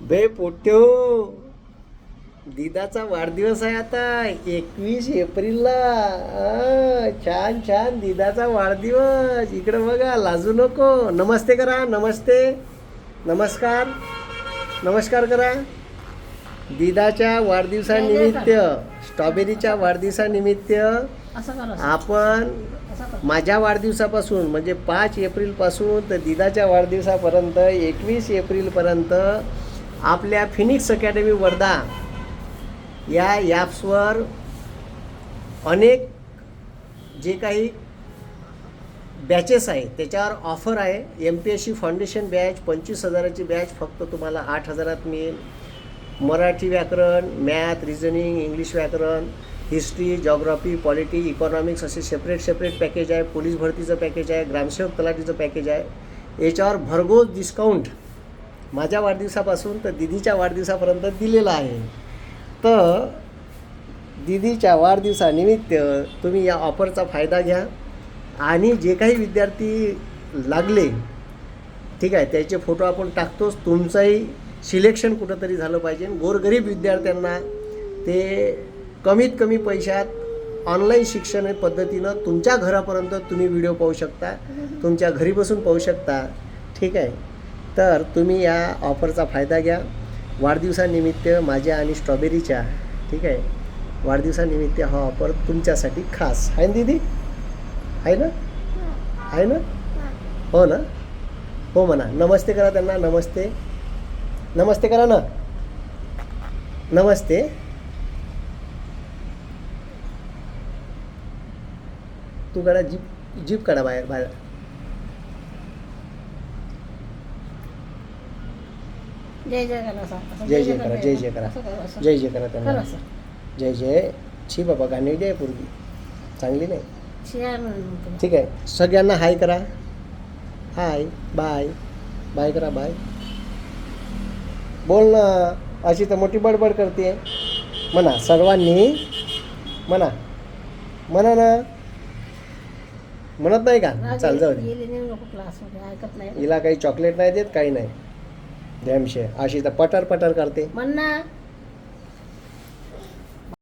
बे पोट्यो दिदाचा वाढदिवस आहे आता एकवीस एप्रिलला. छान छान दिदाचा वाढदिवस. इकडे बघा लाजू नको. नमस्ते करा नमस्ते. नमस्कार. नमस्कार करा. दिदाच्या वाढदिवसानिमित्त स्ट्रॉबेरीच्या वाढदिवसानिमित्त असं कर असं आपण माझ्या वाढदिवसापासून म्हणजे पाच एप्रिलपासून तर दिदाच्या वाढदिवसापर्यंत एकवीस एप्रिलपर्यंत आपल्या फिनिक्स अकॅडमी वर्धा या ॲप्सवर अनेक जे काही बॅचेस आहे त्याच्यावर ऑफर आहे. M P S C foundation batch पंचवीस हजाराची बॅच फक्त तुम्हाला आठ हजारात मिळेल. मराठी व्याकरण मॅथ रिझनिंग इंग्लिश व्याकरण हिस्ट्री जॉग्राफी पॉलिटी इकॉनॉमिक्स असे सेपरेट सेपरेट पॅकेज आहे. पोलीस भरतीचं पॅकेज आहे. ग्रामसेवक तलाठीचं पॅकेज आहे. याच्यावर भरघोस डिस्काउंट माझ्या वाढदिवसापासून तर दिदीच्या वाढदिवसापर्यंत दिलेला आहे. तर दिदीच्या वाढदिवसानिमित्त तुम्ही या ऑफरचा फायदा घ्या आणि जे काही विद्यार्थी लागले ठीक आहे त्याचे फोटो आपण टाकतोच. तुमचंही सिलेक्शन कुठंतरी झालं पाहिजे. गोरगरीब विद्यार्थ्यांना ते कमीत कमी पैशात ऑनलाईन शिक्षण पद्धतीनं तुमच्या घरापर्यंत तुम्ही व्हिडिओ पाहू शकता तुमच्या घरी बसून पाहू शकता ठीक आहे. तर तुम्ही या ऑफरचा फायदा घ्या. वाढदिवसानिमित्त माझ्या आणि स्ट्रॉबेरीच्या ठीक आहे वाढदिवसानिमित्त हा ऑफर तुमच्यासाठी खास. आहे ना दीदी? आहे ना? आहे ना? हो ना? हो म्हणा. नमस्ते करा त्यांना नमस्ते. नमस्ते करा ना. नमस्ते. तू काढा जीप जीप काढा बाहेर बाहेर. जय जय करा जय जय करा जय जय करा जय जय करा कर त्यांना जय जय छी बाबा गाणी आहे पूर्वी चांगली नाही ठीक आहे सगळ्यांना हाय करा हाय बाय बाय करा बाय बोल ना अशी तर मोठी बडबड करते म्हणा सर्वांनी म्हणा म्हणा ना म्हणत नाही का चाल जाऊ दे हिला काही चॉकलेट नाही देत काही नाही डॅमशे अशी तर पटर पटर करते. म्हण